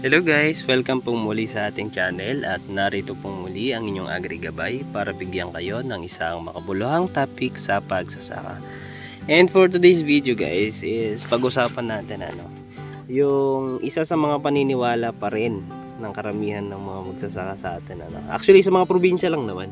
Hello guys, welcome pong muli sa ating channel at narito pong muli ang inyong agrigabay para bigyan kayo ng isang makabuluhang topic sa pagsasaka. And for today's video guys is pag-usapan natin ano, yung isa sa mga paniniwala pa rin ng karamihan ng mga magsasaka sa atin. Ano. Actually sa mga probinsya lang naman.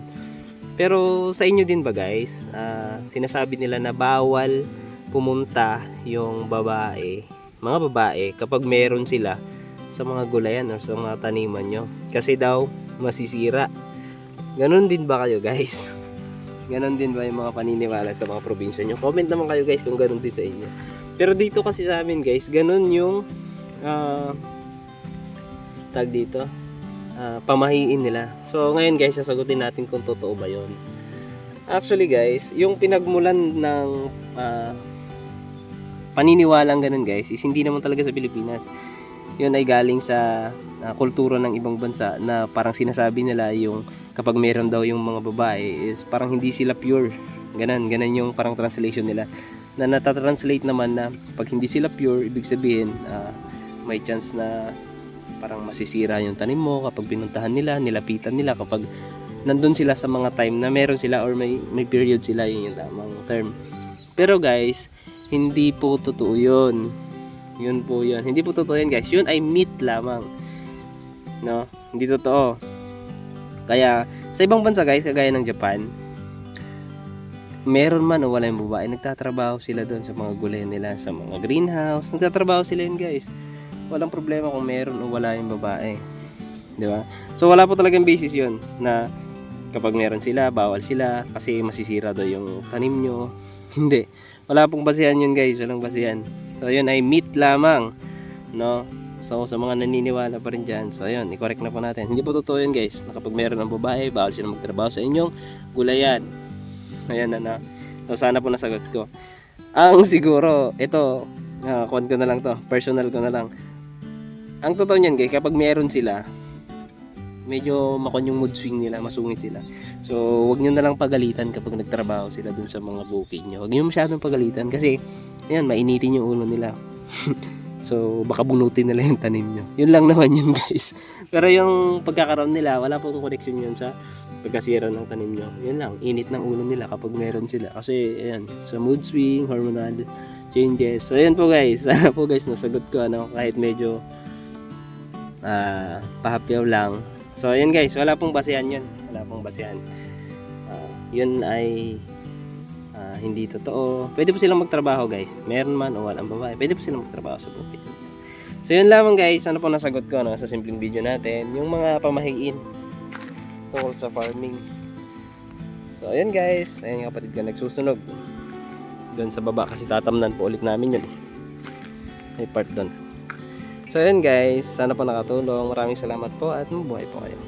Pero sa inyo din ba guys, ah, sinasabi nila na bawal pumunta yung babae, mga babae kapag meron sila sa mga gulayan or sa mga taniman nyo. Kasi daw, masisira. Ganon din ba kayo guys? Ganon din ba yung mga paniniwala sa mga probinsya nyo? Comment naman kayo guys kung ganon din sa inyo. Pero dito kasi sa amin guys, ganon yung ah tag dito, ah, pamahiin nila. So ngayon guys, sasagutin natin kung totoo ba yon. Actually guys, yung pinagmulan ng ah, paniniwalang ganun guys is hindi naman talaga sa Pilipinas yun ay galing sa ah, kultura ng ibang bansa na parang sinasabi nila yung kapag meron daw yung mga babae is parang hindi sila pure. Ganon, ganon yung parang translation nila. Na natatranslate naman na pag hindi sila pure, ibig sabihin ah, may chance na parang masisira yung tanim mo kapag pinuntahan nila, nilapitan nila kapag nandun sila sa mga time na meron sila or may, may period sila yun yung tamang term. Pero guys, hindi po totoo yun. Yun po yun. Hindi po totoo yan guys. Yun ay myth lamang. No? Hindi totoo. Kaya, sa ibang bansa guys, kagaya ng Japan, meron man o wala yung babae, nagtatrabaho sila doon sa mga gulay nila, sa mga greenhouse. Nagtatrabaho sila yun guys. Walang problema kung meron o wala yung babae. Di ba? So, wala po talagang basis yun na kapag meron sila, bawal sila kasi masisira daw yung tanim nyo. Hindi. Wala pong basihan yun guys. Walang basihan. So, yun ay myth lamang. No? So, sa mga naniniwala pa rin dyan. So, ayun. I-correct na po natin. Hindi po totoo yun guys. Na kapag meron ng babae, bawal sila magtrabaho sa inyong gulayan. Ayan na na. So, sana po nasagot ko. Ang siguro, ito, uh, ko na lang to. Personal ko na lang. Ang totoo niyan guys, kapag meron sila, medyo makon yung mood swing nila, masungit sila. So, wag nyo na lang pagalitan kapag nagtrabaho sila dun sa mga bukid nyo. Wag nyo masyadong pagalitan kasi, ayan, mainitin yung ulo nila. so, baka bunutin nila yung tanim nyo. Yun lang naman yun, guys. Pero yung pagkakaroon nila, wala pong connection yun sa pagkasira ng tanim nyo. Yun lang, init ng ulo nila kapag meron sila. Kasi, ayan, sa mood swing, hormonal changes. So, ayan po guys. Sana po guys, nasagot ko, ano, kahit medyo ah pahapyaw lang. So, ayan guys, wala pong basehan yun. Wala pong basehan. Ah, yun ay ah, hindi totoo. Pwede po silang magtrabaho guys. Meron man o walang babae. Pwede po silang magtrabaho sa bukid. So, yun lamang guys. Ano po nasagot ko no, sa simpleng video natin. Yung mga pamahiin tungkol sa farming. So, ayan guys. Ayan yung kapatid ko nagsusunog. Doon sa baba kasi tatamnan po ulit namin yun. May part doon. So, yun guys. Sana po nakatulong. Maraming salamat po at mabuhay po kayo.